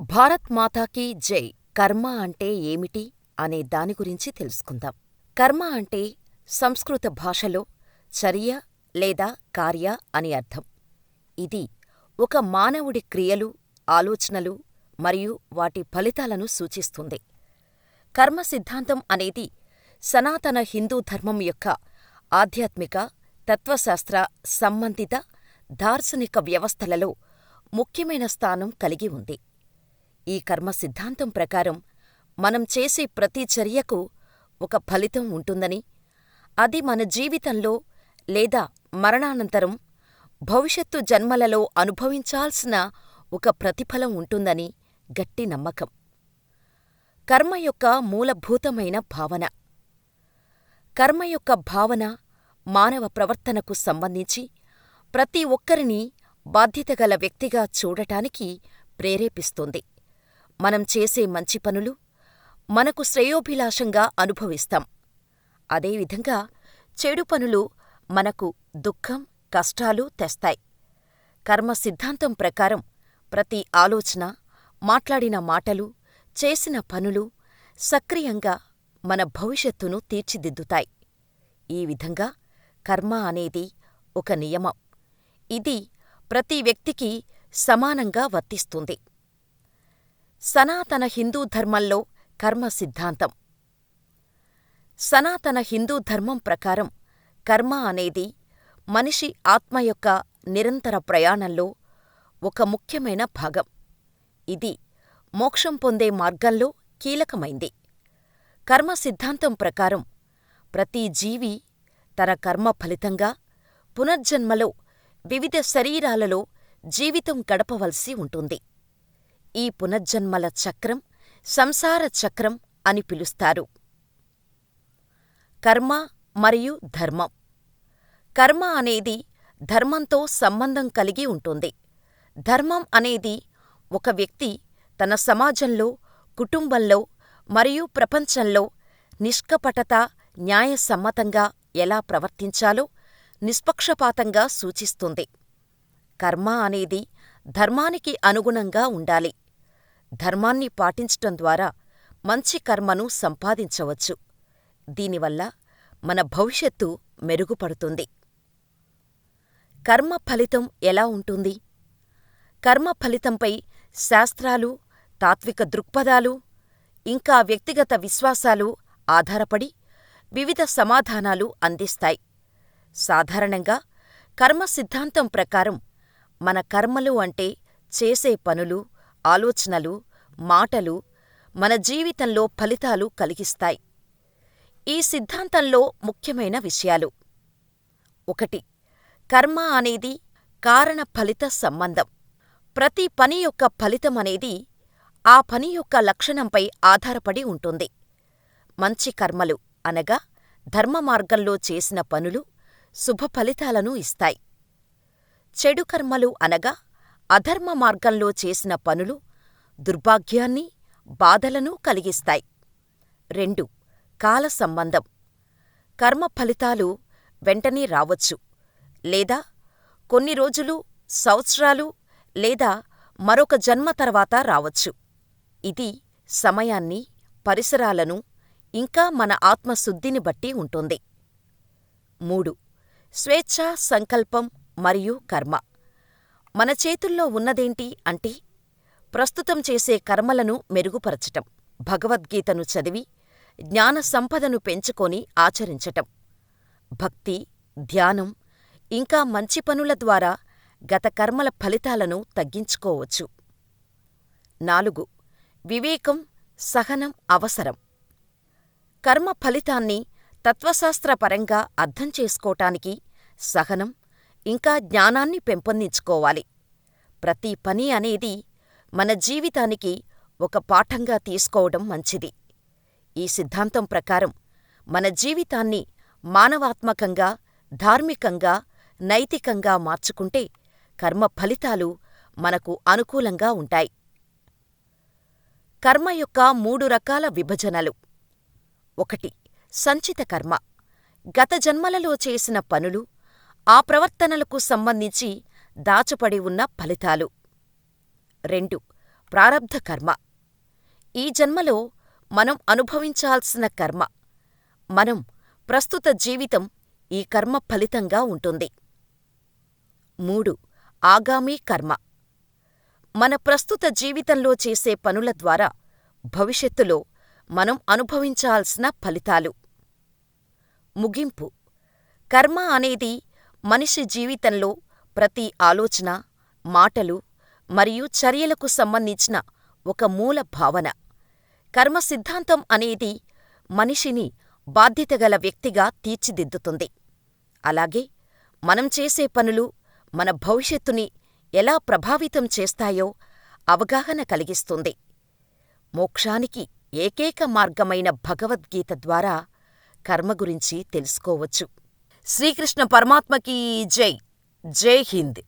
భారత్ మాతాకీ జై! కర్మ అంటే ఏమిటి అనే దాని గురించి తెలుసుకుందాం. కర్మ అంటే సంస్కృత భాషలో చర్య లేదా కార్య అని అర్థం. ఇది ఒక మానవుడి క్రియలు, ఆలోచనలు మరియు వాటి ఫలితాలను సూచిస్తుంది. కర్మ సిద్ధాంతం అనేది సనాతన హిందూ ధర్మం యొక్క ఆధ్యాత్మిక, తత్వశాస్త్ర సంబంధిత దార్శనిక వ్యవస్థలలో ముఖ్యమైన స్థానం కలిగి ఉంది. ఈ కర్మ సిద్ధాంతం ప్రకారం మనం చేసే ప్రతి చర్యకు ఒక ఫలితం ఉంటుందని, అది మన జీవితంలో లేదా మరణానంతరం భవిష్యత్తు జన్మలలో అనుభవించాల్సిన ఒక ప్రతిఫలం ఉంటుందని గట్టి నమ్మకం. కర్మ యొక్క మూలభూతమైన భావన కర్మ యొక్క భావన మానవ ప్రవర్తనకు సంబంధించి ప్రతి ఒక్కరినీ బాధ్యతగల వ్యక్తిగా చూడటానికి ప్రేరేపిస్తుంది. మనం చేసే మంచి పనులు మనకు శ్రేయోభిలాషంగా అనుభవిస్తాం. అదేవిధంగా చెడు పనులు మనకు దుఃఖం, కష్టాలు తెస్తాయి. కర్మ సిద్ధాంతం ప్రకారం ప్రతి ఆలోచన, మాట్లాడిన మాటలు, చేసిన పనులు సక్రియంగా మన భవిష్యత్తును తీర్చిదిద్దుతాయి. ఈ విధంగా కర్మ అనేది ఒక నియమం. ఇది ప్రతి వ్యక్తికి సమానంగా వర్తిస్తుంది. సనాతన హిందూ ధర్మంలో కర్మ సిద్ధాంతం సనాతన హిందూ ధర్మం ప్రకారం కర్మ అనేది మనిషి ఆత్మ యొక్క నిరంతర ప్రయాణంలో ఒక ముఖ్యమైన భాగం. ఇది మోక్షం పొందే మార్గంలో కీలకమైంది. కర్మ సిద్ధాంతం ప్రకారం ప్రతి జీవి తన కర్మ ఫలితంగా పునర్జన్మలో వివిధ శరీరాలలో జీవితం గడపవలసి ఉంటుంది. ఈ పునర్జన్మల చక్రం సంసార చక్రం అని పిలుస్తారు. కర్మ మరియు ధర్మం కర్మ అనేది ధర్మంతో సంబంధం కలిగి ఉంటుంది. ధర్మం అనేది ఒక వ్యక్తి తన సమాజంలో, కుటుంబంలో మరియు ప్రపంచంలో నిష్కపటత, న్యాయసమ్మతంగా ఎలా ప్రవర్తించాలో నిష్పక్షపాతంగా సూచిస్తుంది. కర్మ అనేది ధర్మానికి అనుగుణంగా ఉండాలి. ధర్మాన్ని పాటించటం ద్వారా మంచి కర్మను సంపాదించవచ్చు. దీనివల్ల మన భవిష్యత్తు మెరుగుపడుతుంది. కర్మ ఫలితం ఎలా ఉంటుంది? కర్మ ఫలితంపై శాస్త్రాలు, తాత్విక దృక్పథాలు, ఇంకా వ్యక్తిగత విశ్వాసాలు ఆధారపడి వివిధ సమాధానాలు అందిస్తాయి. సాధారణంగా కర్మ సిద్ధాంతం ప్రకారం మన కర్మలు అంటే చేసే పనులు, ఆలోచనలు, మాటలు మన జీవితంలో ఫలితాలు కలిగిస్తాయి. ఈ సిద్ధాంతంలో ముఖ్యమైన విషయాలు ఒకటి కర్మ అనేది కారణ ఫలిత సంబంధం. ప్రతి పని యొక్క ఫలితం అనేది ఆ పని యొక్క లక్షణంపై ఆధారపడి ఉంటుంది. మంచి కర్మలు అనగా ధర్మ మార్గంలో చేసిన పనులు శుభ ఫలితాలను ఇస్తాయి. చెడు కర్మలు అనగా అధర్మ మార్గంలో చేసిన పనులు దుర్భాగ్యాన్ని, బాధలను కలిగిస్తాయి. రెండు కాల సంబంధం కర్మ ఫలితాలు వెంటనే రావచ్చు, లేదా కొన్ని రోజులు, సంవత్సరాలు లేదా మరొక జన్మ తర్వాత రావచ్చు. ఇది సమయాన్ని, పరిసరాలను ఇంకా మన ఆత్మశుద్ధిని బట్టి ఉంటుంది. మూడు స్వేచ్ఛా సంకల్పం మరియు కర్మ మన చేతుల్లో ఉన్నదేంటి అంటే ప్రస్తుతం చేసే కర్మలను మెరుగుపరచటం, భగవద్గీతను చదివి జ్ఞాన సంపదను పెంచుకొని ఆచరించటం. భక్తి, ధ్యానం ఇంకా మంచి పనుల ద్వారా గత కర్మల ఫలితాలను తగ్గించుకోవచ్చు. నాలుగు వివేకం, సహనం అవసరం. కర్మ ఫలితాన్ని తత్వశాస్త్రపరంగా అర్థం చేసుకోటానికి సహనం ఇంకా జ్ఞానాన్ని పెంపొందించుకోవాలి. ప్రతి పని అనేది మన జీవితానికి ఒక పాఠంగా తీసుకోవడం మంచిది. ఈ సిద్ధాంతం ప్రకారం మన జీవితాన్ని మానవాత్మకంగా, ధార్మికంగా, నైతికంగా మార్చుకుంటే కర్మ ఫలితాలు మనకు అనుకూలంగా ఉంటాయి. కర్మ యొక్క మూడు రకాల విభజనలు ఒకటి సంచిత కర్మ గత జన్మలలో చేసిన పనులు, ఆ ప్రవర్తనలకు సంబంధించి దాచపడి ఉన్న ఫలితాలు. రెండు. ప్రారబ్ధ కర్మ. ఈ జన్మలో మనం అనుభవించాల్సిన కర్మ. మనం ప్రస్తుత జీవితం ఈ కర్మ ఫలితంగా ఉంటుంది. మూడు. ఆగామీ కర్మ. మన ప్రస్తుత జీవితంలో చేసే పనుల ద్వారా భవిష్యత్తులో మనం అనుభవించాల్సిన ఫలితాలు. ముగింపు. కర్మ అనేది మనిషి జీవితంలో ప్రతి ఆలోచన మాటలు మరియు చర్యలకు సంబంధించిన ఒక మూల భావన. కర్మ సిద్ధాంతం అనేది మనిషిని బాధ్యతగల వ్యక్తిగా తీర్చిదిద్దుతుంది. అలాగే మనం చేసే పనులు మన భవిష్యత్తుని ఎలా ప్రభావితం చేస్తాయో అవగాహన కలిగిస్తుంది. మోక్షానికి ఏకైక మార్గమైన భగవద్గీత ద్వారా కర్మ గురించి తెలుసుకోవచ్చు. శ్రీకృష్ణ పరమాత్మకి జై జై హింద్.